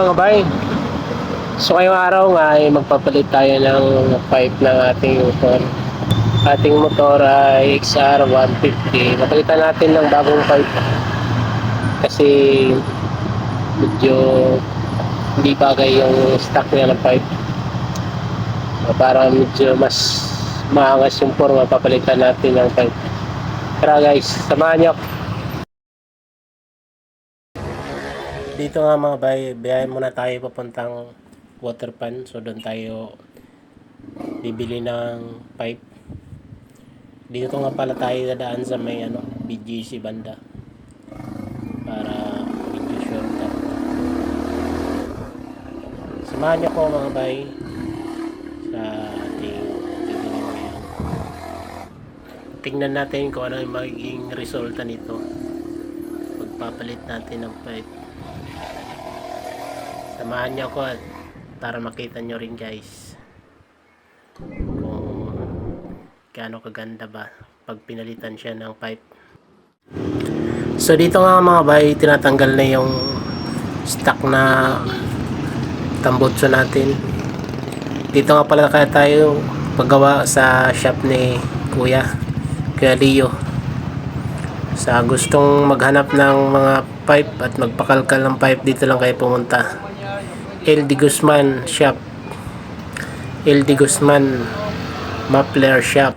mga bay. So ngayong araw nga ay magpapalit tayo ng pipe ng ating motor. Ating motor ay XR 150. Napalitan natin ng bagong pipe. Kasi medyo hindi bagay yung stock niya ng pipe. Para medyo mas maangas yung forma, papalitan natin ng pipe. Tara guys, samahan niyo Dito nga mga bay, biyahe muna tayo papuntang water pan. So doon tayo bibili ng pipe. Dito nga pala tayo dadaan sa may ano, BGC banda. Para medyo shortcut. Samahan niyo ko mga bay sa ating. Tingnan natin kung ano yung magiging resulta nito. Pagpapalit natin ng pipe. Samahan niyo ako para makita nyo rin guys kung gaano kaganda ba pag pinalitan siya ng pipe. So dito nga mga bay, tinatanggal na yung stock na tambutso natin. Dito nga pala kaya tayo paggawa sa shop ni Kuya, Kuya Leo. Sa gustong maghanap ng mga pipe at magpakalkal ng pipe dito lang kayo pumunta. El Di Guzman Shop. El Di Guzman Muffler Shop.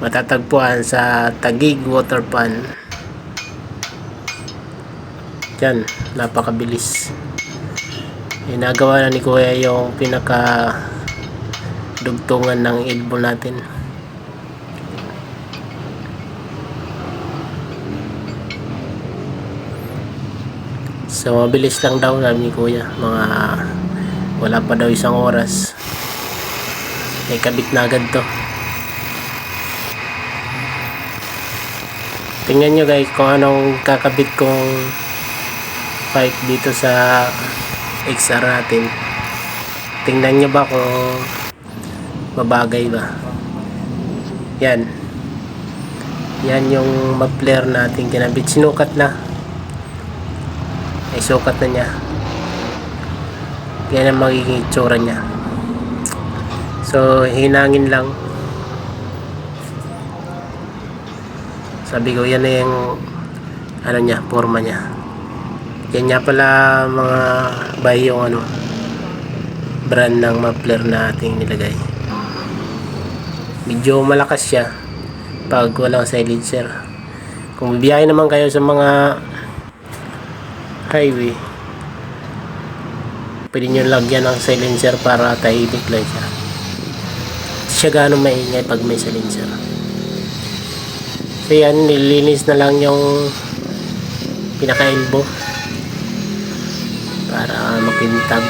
Matatagpuan sa Tagig Water Pan. Yan napakabilis. Inagawa na ni Kuya yung pinaka dugtungan ng elbow natin So, mabilis lang daw sabi ni Kuya. Mga wala pa daw isang oras. May kabit na agad to. Tingnan nyo guys kung anong kakabit kong pipe dito sa XR natin. Tingnan nyo ba kung mabagay ba. Yan. Yan yung muffler natin kinabit. Sinukat na ay sukat na niya. Yan ang magiging itsura niya. So hinangin lang. Sabi ko yan na yung ano niya, forma niya. Yan nga pala mga bay yung ano brand ng muffler na ating nilagay. Medyo malakas siya pag walang silencer. Kung bibiyahe naman kayo sa mga highway. Pwede nyo lagyan ng silencer para tahimik lang siya. Siya gano'ng maingay pag may silencer. So yan nilinis na lang yung pinaka elbow para makintab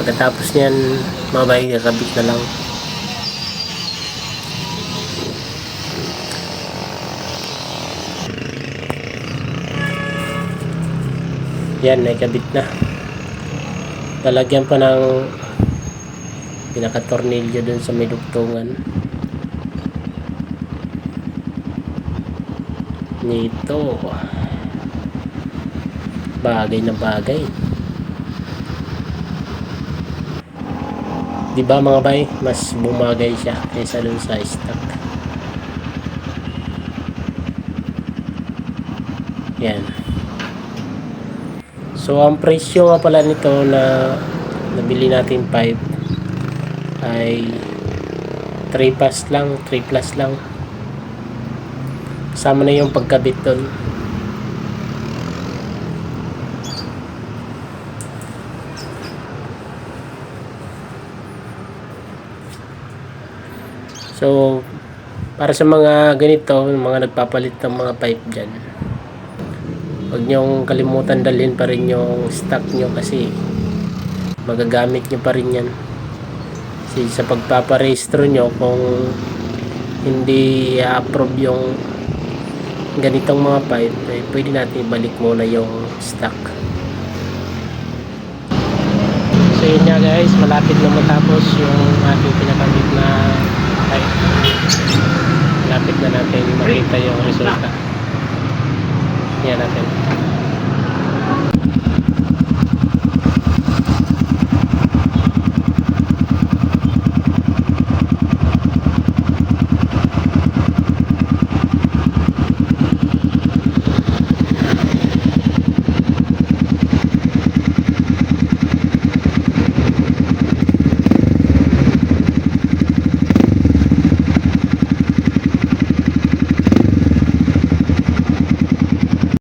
pagkatapos niyan mabay kakabit na lang Yan, may kabit na. Lalagyan pa ng pinaka-tornilyo dun sa may dugtungan. Nito. Bagay na bagay. Di ba mga bay, mas bumagay siya kaysa dun sa stock. Yan. So, ang presyo nga pala nito na nabili natin 5 ay 3 plus lang, 3 plus lang. Kasama na yung pagkabit doon. So, para sa mga ganito, mga nagpapalit ng mga pipe dyan, huwag nyong kalimutan dalhin pa rin yung stock nyo kasi magagamit nyo pa rin yan. Kasi sa pagpaparehistro nyo kung hindi approve yung ganitong mga pipe eh, pwede natin ibalik muna yung stock. So yun nga guys malapit na matapos yung ating pinakamit na pipe malapit na natin makita yung resulta natin.